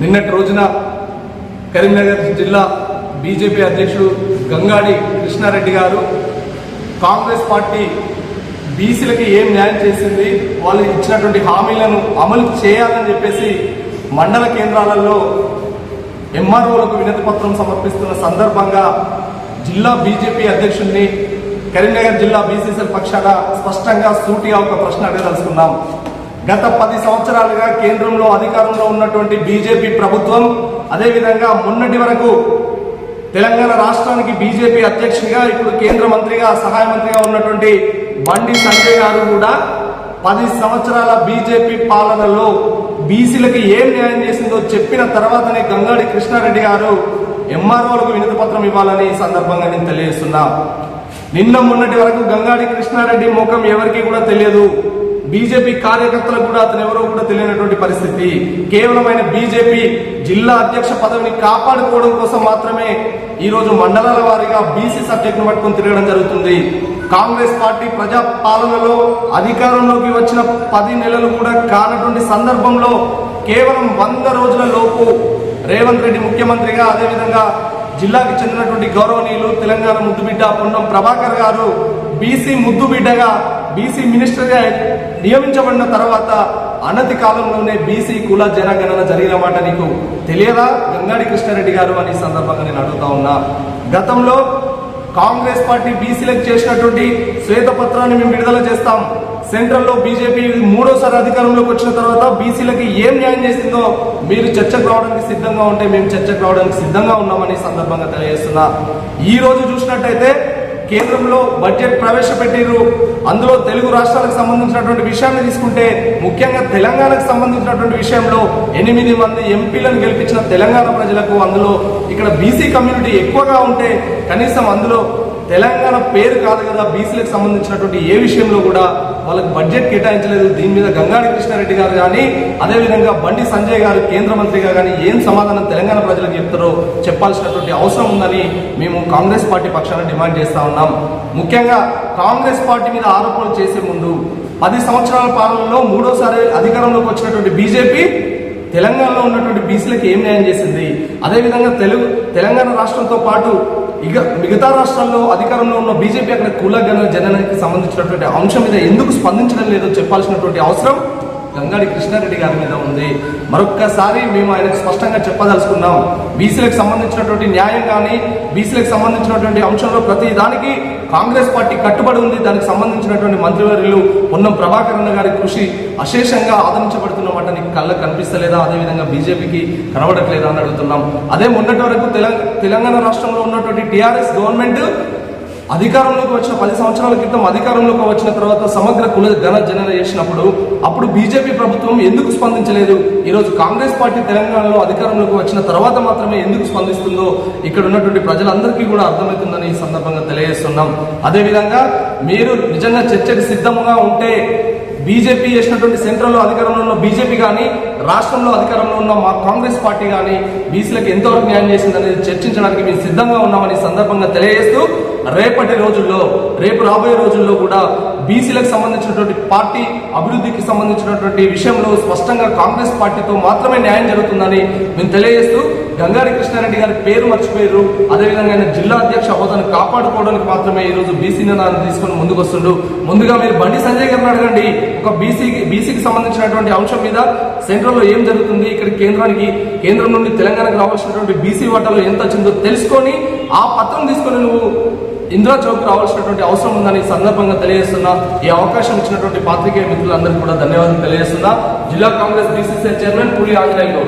నిన్నటి రోజున కరీంనగర్ జిల్లా బీజేపీ అధ్యక్షుడు గంగాడి కృష్ణారెడ్డి గారు కాంగ్రెస్ పార్టీ బీసీలకి ఏం న్యాయం చేసింది వాళ్ళు ఇచ్చినటువంటి హామీలను అమలు చేయాలని చెప్పేసి మండల కేంద్రాలలో ఎంఆర్ఓలకు వినతి పత్రం సమర్పిస్తున్న సందర్భంగా జిల్లా బీజేపీ అధ్యక్షుడిని కరీంనగర్ జిల్లా బీసీసీఎల్ పక్షాన స్పష్టంగా సూటిగా ఒక ప్రశ్న అడగదలుచుకున్నాం. గత పది సంవత్సరాలుగా కేంద్రంలో అధికారంలో ఉన్నటువంటి బీజేపీ ప్రభుత్వం అదేవిధంగా మొన్నటి వరకు తెలంగాణ రాష్ట్రానికి బీజేపీ అధ్యక్షుడిగా ఇప్పుడు కేంద్ర మంత్రిగా సహాయ మంత్రిగా ఉన్నటువంటి బండి సంజయ్ గారు కూడా పది సంవత్సరాల బీజేపీ పాలనలో బీసీలకు ఏం న్యాయం చేసిందో చెప్పిన తర్వాతనే గంగాడి కృష్ణారెడ్డి గారు ఎంఆర్ఓలకు వినతి పత్రం ఇవ్వాలని ఈ సందర్భంగా నేను తెలియజేస్తున్నా. నిన్న మొన్నటి వరకు గంగాడి కృష్ణారెడ్డి ముఖం ఎవరికి కూడా తెలియదు. బీజేపీ కార్యకర్తలకు కూడా అతను ఎవరో కూడా తెలియనటువంటి పరిస్థితి. కేవలం ఆయన బీజేపీ జిల్లా అధ్యక్ష పదవిని కాపాడుకోవడం కోసం మాత్రమే ఈరోజు మండలాల వారీగా బీసీ సబ్జెక్టును పట్టుకొని తిరగడం జరుగుతుంది. కాంగ్రెస్ పార్టీ ప్రజా పాలనలో అధికారంలోకి వచ్చిన పది నెలలు కూడా కానటువంటి సందర్భంలో కేవలం వంద రోజుల లోపు రేవంత్ రెడ్డి ముఖ్యమంత్రిగా అదేవిధంగా జిల్లాకి చెందినటువంటి గౌరవనీయులు తెలంగాణ ముద్దుబిడ్డ పొన్నం ప్రభాకర్ గారు బీసీ ముద్దుబిడ్డగా బీసీ మినిస్టర్గా నియమించబడిన తర్వాత అనతి కాలంలోనే బీసీ కుల జనగణన జరిగిన మాట నీకు తెలియదా? గంగాడి కృష్ణారెడ్డి గారు అని సందర్భంగా నేను అడుగుతా ఉన్నా. గతంలో కాంగ్రెస్ పార్టీ బీసీలకు చేసినటువంటి శ్వేతపత్రాన్ని మేము విడుదల చేస్తాం. సెంట్రల్లో బీజేపీ మూడోసారి అధికారంలోకి వచ్చిన తర్వాత బీసీలకి ఏం న్యాయం చేసిందో మీరు చర్చకు రావడానికి సిద్ధంగా ఉంటే మేము చర్చకు రావడానికి సిద్ధంగా ఉన్నామని సందర్భంగా తెలియజేస్తున్నా. ఈ రోజు చూసినట్టయితే కేంద్రంలో బడ్జెట్ ప్రవేశపెట్టిరు అందులో తెలుగు రాష్ట్రాలకు సంబంధించినటువంటి విషయాన్ని తీసుకుంటే ముఖ్యంగా తెలంగాణకు సంబంధించినటువంటి విషయంలో ఎనిమిది మంది ఎంపీలను గెలిపించిన తెలంగాణ ప్రజలకు అందులో ఇక్కడ బీసీ కమ్యూనిటీ ఎక్కువగా ఉంటే కనీసం అందులో తెలంగాణ పేరు కాదు కదా బీసీలకు సంబంధించినటువంటి ఏ విషయంలో కూడా వాళ్ళకి బడ్జెట్ కేటాయించలేదు. దీని మీద గంగాడి కృష్ణారెడ్డి గారు కానీ అదేవిధంగా బండి సంజయ్ గారు కేంద్ర మంత్రిగా కానీ ఏం సమాధానం తెలంగాణ ప్రజలకు చెప్తారో చెప్పాల్సినటువంటి అవసరం ఉందని మేము కాంగ్రెస్ పార్టీ పక్షాన డిమాండ్ చేస్తా ఉన్నాం. ముఖ్యంగా కాంగ్రెస్ పార్టీ మీద ఆరోపణలు చేసే ముందు పది సంవత్సరాల పాలనలో మూడోసారి అధికారంలోకి వచ్చినటువంటి బీజేపీ తెలంగాణలో ఉన్నటువంటి బీసీలకు ఏం న్యాయం చేసింది? అదేవిధంగా తెలుగు తెలంగాణ రాష్ట్రంతో పాటు ఇక మిగతా రాష్ట్రాల్లో అధికారంలో ఉన్న బీజేపీ అక్కడ కులగణ జననానికి సంబంధించినటువంటి అంశం మీద ఎందుకు స్పందించడం లేదో చెప్పాల్సినటువంటి అవసరం గంగాడి కృష్ణారెడ్డి గారి మీద ఉంది. మరొక్కసారి మేము ఆయనకు స్పష్టంగా చెప్పదలుచుకున్నాం. బీసీలకు సంబంధించినటువంటి న్యాయం కానీ బీసీలకు సంబంధించినటువంటి అంశంలో ప్రతి దానికి కాంగ్రెస్ పార్టీ కట్టుబడి ఉంది. దానికి సంబంధించినటువంటి మంత్రివర్యులు పొన్నం ప్రభాకరణ గారి కృషి అశేషంగా ఆదరించబడుతున్నమాట నీకు కళ్ళకు కనిపిస్తలేదా? అదేవిధంగా బీజేపీకి కనబడట్లేదా అని అడుగుతున్నాం. అదే మొన్నటి వరకు తెలంగాణ రాష్ట్రంలో ఉన్నటువంటి టీఆర్ఎస్ గవర్నమెంట్ అధికారంలోకి వచ్చిన పది సంవత్సరాల క్రితం అధికారంలోకి వచ్చిన తర్వాత సమగ్ర కుల ధన జనన చేసినప్పుడు అప్పుడు బీజేపీ ప్రభుత్వం ఎందుకు స్పందించలేదు? ఈరోజు కాంగ్రెస్ పార్టీ తెలంగాణలో అధికారంలోకి వచ్చిన తర్వాత మాత్రమే ఎందుకు స్పందిస్తుందో ఇక్కడ ఉన్నటువంటి ప్రజలందరికీ కూడా అర్థమవుతుందని ఈ సందర్భంగా తెలియజేస్తున్నాం. అదేవిధంగా మీరు నిజంగా చర్చకు సిద్ధంగా ఉంటే బీజేపీ చేసినటువంటి సెంట్రల్లో అధికారంలో ఉన్న బీజేపీ కానీ రాష్ట్రంలో అధికారంలో ఉన్న మా కాంగ్రెస్ పార్టీ కానీ బీసీలకు ఎంతవరకు న్యాయం చేసిందనేది చర్చించడానికి మేము సిద్ధంగా ఉన్నామని సందర్భంగా తెలియజేస్తూ రేపటి రోజుల్లో రేపు రాబోయే రోజుల్లో కూడా బీసీలకు సంబంధించినటువంటి పార్టీ అభివృద్ధికి సంబంధించినటువంటి విషయంలో స్పష్టంగా కాంగ్రెస్ పార్టీతో మాత్రమే న్యాయం జరుగుతుందని మేము తెలియజేస్తూ గంగారి కృష్ణారెడ్డి గారి పేరు మర్చిపోయారు అదేవిధంగా ఆయన జిల్లా అధ్యక్ష హోదాను కాపాడుకోవడానికి మాత్రమే ఈ రోజు బీసీ నినాదాన్ని తీసుకుని ముందుకు వస్తుండ్రు ముందుగా మీరు బండి సంజయ్ గారిని అడగండి. ఒక బీసీ బీసీకి సంబంధించినటువంటి అంశం మీద సెంట్రల్ లో ఏం జరుగుతుంది? ఇక్కడ కేంద్రానికి కేంద్రం నుండి తెలంగాణకు రావాల్సినటువంటి బీసీ వాటాలో ఎంత వచ్చిందో తెలుసుకొని ఆ పత్రం తీసుకొని నువ్వు ఇందిరా చౌక్ రావాల్సినటువంటి అవసరం ఉందని సందర్భంగా తెలియజేస్తున్నా. ఈ అవకాశం ఇచ్చినటువంటి పాత్రికేయ మిత్రులందరికీ కూడా ధన్యవాదాలు తెలియజేస్తున్నా. జిల్లా కాంగ్రెస్ బీసీసీ చైర్మన్ పులి ఆంజనేయులు.